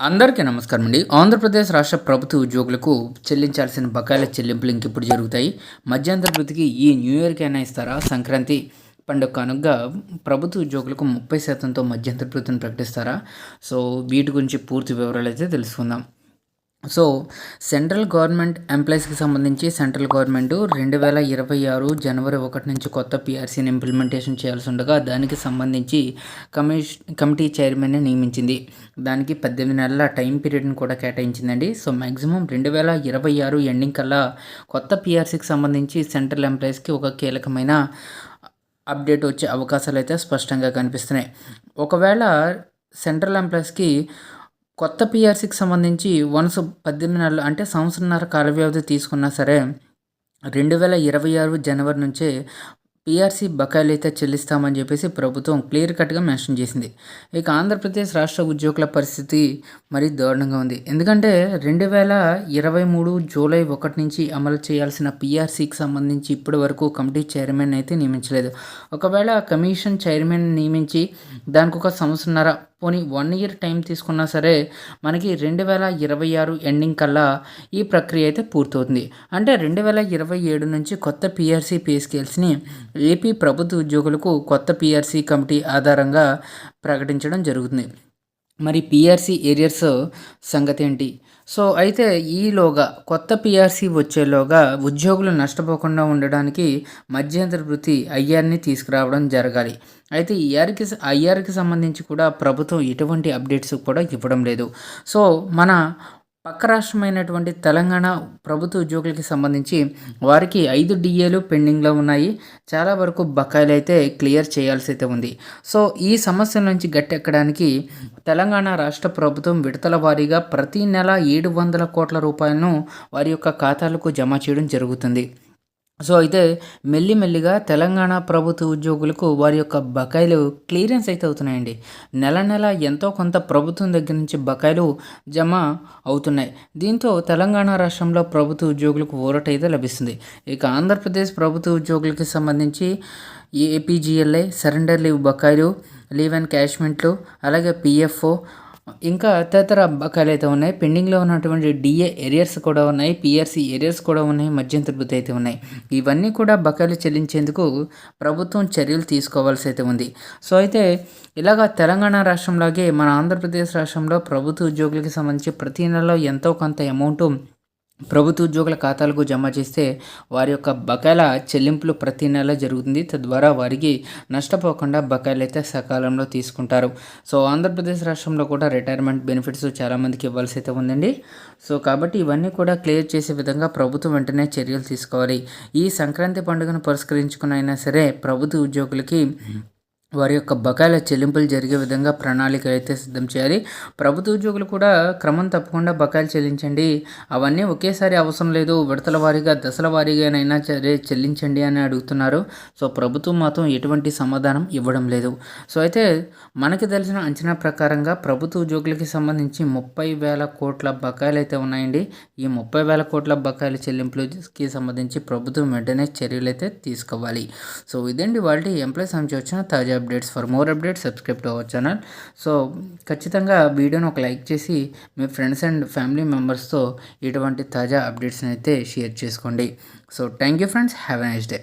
అందరికీ నమస్కారం అండి. ఆంధ్రప్రదేశ్ రాష్ట్ర ప్రభుత్వ ఉద్యోగులకు చెల్లించాల్సిన బకాయిల చెల్లింపులు ఇంకెప్పుడు జరుగుతాయి. మధ్యంతర వృత్తికి ఈ న్యూ ఇయర్కి అయినా ఇస్తారా? సంక్రాంతి పండుగ కనుక ప్రభుత్వ ఉద్యోగులకు ముప్పై శాతంతో మధ్యంతర వృత్తిని ప్రకటిస్తారా? సో వీటి గురించి పూర్తి వివరాలు అయితే తెలుసుకుందాం. సో సెంట్రల్ గవర్నమెంట్ ఎంప్లాయీస్కి సంబంధించి సెంట్రల్ గవర్నమెంట్ రెండు వేల ఇరవై ఆరు జనవరి ఒకటి నుంచి కొత్త పిఆర్సీని ఇంప్లిమెంటేషన్ చేయాల్సి ఉండగా దానికి సంబంధించి కమిష్ కమిటీ చైర్మన్ని నియమించింది. దానికి పద్దెనిమిది నెలల టైం పీరియడ్ని కూడా కేటాయించిందండి. సో మ్యాక్సిమం రెండు వేల ఇరవై ఆరు ఎండింగ్ కల్లా కొత్త పిఆర్సీకి సంబంధించి సెంట్రల్ ఎంప్లాయీస్కి ఒక కీలకమైన అప్డేట్ వచ్చే అవకాశాలు అయితే స్పష్టంగా కనిపిస్తున్నాయి. ఒకవేళ సెంట్రల్ ఎంప్లాయీస్కి కొత్త పిఆర్సీకి సంబంధించి వన్స్ పద్దెనిమిది నెలలు అంటే సంవత్సరన్నర కాల వ్యవధి తీసుకున్నా సరే రెండు వేల ఇరవై ఆరు జనవరి నుంచే పీఆర్సీ బకాయిలు అయితే చెల్లిస్తామని చెప్పేసి ప్రభుత్వం క్లియర్ కట్గా మెన్షన్ చేసింది. ఇక ఆంధ్రప్రదేశ్ రాష్ట్ర ఉద్యోగుల పరిస్థితి మరీ దారుణంగా ఉంది. ఎందుకంటే రెండు వేల ఇరవై మూడు జూలై ఒకటి నుంచి అమలు చేయాల్సిన పీఆర్సీకి సంబంధించి ఇప్పటి వరకు కమిటీ చైర్మన్ అయితే నియమించలేదు. ఒకవేళ కమిషన్ చైర్మన్ నియమించి దానికి ఒక సంవత్సరన్నర పోనీ వన్ ఇయర్ టైం తీసుకున్నా సరే మనకి రెండు వేల ఇరవై ఆరు ఎండింగ్ కల్లా ఈ ప్రక్రియ అయితే పూర్తవుతుంది. అంటే రెండు వేల ఇరవై ఏడు నుంచి కొత్త పిఆర్సీ పే స్కేల్స్ని ఏపీ ప్రభుత్వ ఉద్యోగులకు కొత్త పిఆర్సీ కమిటీ ఆధారంగా ప్రకటించడం జరుగుతుంది. మరి పిఆర్సీ ఏరియర్స్ సంగతి ఏంటి సో అయితే ఈలోగా కొత్త పిఆర్సీ వచ్చేలోగా ఉద్యోగులు నష్టపోకుండా ఉండడానికి మధ్యంతర వృత్తి ఐఆర్ని తీసుకురావడం జరగాలి. అయితే ఈఆర్కి ఐఆర్కి సంబంధించి కూడా ప్రభుత్వం ఎటువంటి అప్డేట్స్ కూడా ఇవ్వడం లేదు. సో మన పక్క రాష్ట్రమైనటువంటి తెలంగాణ ప్రభుత్వ ఉద్యోగులకి సంబంధించి వారికి ఐదు డిఏలు పెండింగ్లో ఉన్నాయి. చాలా వరకు బకాయిలు అయితే క్లియర్ చేయాల్సి అయితే ఉంది. సో ఈ సమస్యల నుంచి గట్టెక్కడానికి తెలంగాణ రాష్ట్ర ప్రభుత్వం విడతల వారీగా ప్రతి నెల ఏడు వందల కోట్ల రూపాయలను వారి యొక్క ఖాతాలకు జమ చేయడం జరుగుతుంది. సో అయితే మెల్లిమెల్లిగా తెలంగాణ ప్రభుత్వ ఉద్యోగులకు వారి యొక్క బకాయిలు క్లియరెన్స్ అయితే అవుతున్నాయండి. నెల నెల ఎంతో కొంత ప్రభుత్వం దగ్గర నుంచి బకాయిలు జమ అవుతున్నాయి. దీంతో తెలంగాణ రాష్ట్రంలో ప్రభుత్వ ఉద్యోగులకు ఊరట అయితే లభిస్తుంది. ఇక ఆంధ్రప్రదేశ్ ప్రభుత్వ ఉద్యోగులకి సంబంధించి ఏపీజీఎల్ఐ సరెండర్ లీవ్ బకాయిలు లీవ్ అండ్ క్యాష్మెంట్లు అలాగే పిఎఫ్ఓ ఇంకా తదితర బకాయిలు అయితే ఉన్నాయి. పెండింగ్లో ఉన్నటువంటి డిఏ ఎరియర్స్ కూడా ఉన్నాయి. పిఆర్సీ ఎరియర్స్ కూడా ఉన్నాయి. మధ్యంతర అయితే ఉన్నాయి. ఇవన్నీ కూడా బకాయిలు చెల్లించేందుకు ప్రభుత్వం చర్యలు తీసుకోవాల్సి అయితే ఉంది. సో అయితే ఇలాగ తెలంగాణ రాష్ట్రంలాగే మన ఆంధ్రప్రదేశ్ రాష్ట్రంలో ప్రభుత్వ ఉద్యోగులకి సంబంధించి ప్రతి నెలలో ఎంతో కొంత అమౌంట్ ప్రభుత్వ ఉద్యోగుల ఖాతాలకు జమ చేస్తే వారి యొక్క బకాయిల చెల్లింపులు ప్రతి నెల జరుగుతుంది. తద్వారా వారికి నష్టపోకుండా బకాయిలు అయితే సకాలంలో తీసుకుంటారు. సో ఆంధ్రప్రదేశ్ రాష్ట్రంలో కూడా రిటైర్మెంట్ బెనిఫిట్స్ చాలామందికి ఇవ్వాల్సి అయితే ఉందండి. సో కాబట్టి ఇవన్నీ కూడా క్లియర్ చేసే విధంగా ప్రభుత్వం వెంటనే చర్యలు తీసుకోవాలి. ఈ సంక్రాంతి పండుగను పురస్కరించుకుని అయినా సరే ప్రభుత్వ ఉద్యోగులకి వారి యొక్క బకాయిల చెల్లింపులు జరిగే విధంగా ప్రణాళిక అయితే సిద్ధం చేయాలి. ప్రభుత్వ ఉద్యోగులు కూడా క్రమం తప్పకుండా బకాయిలు చెల్లించండి. అవన్నీ ఒకేసారి అవసరం లేదు. విడతల వారీగా దశల వారీగానైనా సరే చెల్లించండి అని అడుగుతున్నారు. సో ప్రభుత్వం మాత్రం ఎటువంటి సమాధానం ఇవ్వడం లేదు. సో అయితే మనకి తెలిసిన అంచనా ప్రకారంగా ప్రభుత్వ ఉద్యోగులకి సంబంధించి ముప్పై వేల కోట్ల బకాయిలు అయితే ఉన్నాయండి. ఈ ముప్పై వేల కోట్ల బకాయిల చెల్లింపులకి సంబంధించి ప్రభుత్వం వెంటనే చర్యలు అయితే తీసుకోవాలి. సో ఇదండి వాళ్ళ ఎంప్లాయీస్ నుంచి వచ్చిన తాజా updates for more updates subscribe to our channel so ఖచ్చితంగా వీడియోని ఒక లైక్ చేసి మీ ఫ్రెండ్స్ అండ్ ఫ్యామిలీ మెంబర్స్తో ఇటువంటి తాజా అప్డేట్స్ని అయితే షేర్ చేసుకోండి. So thank you friends have a nice day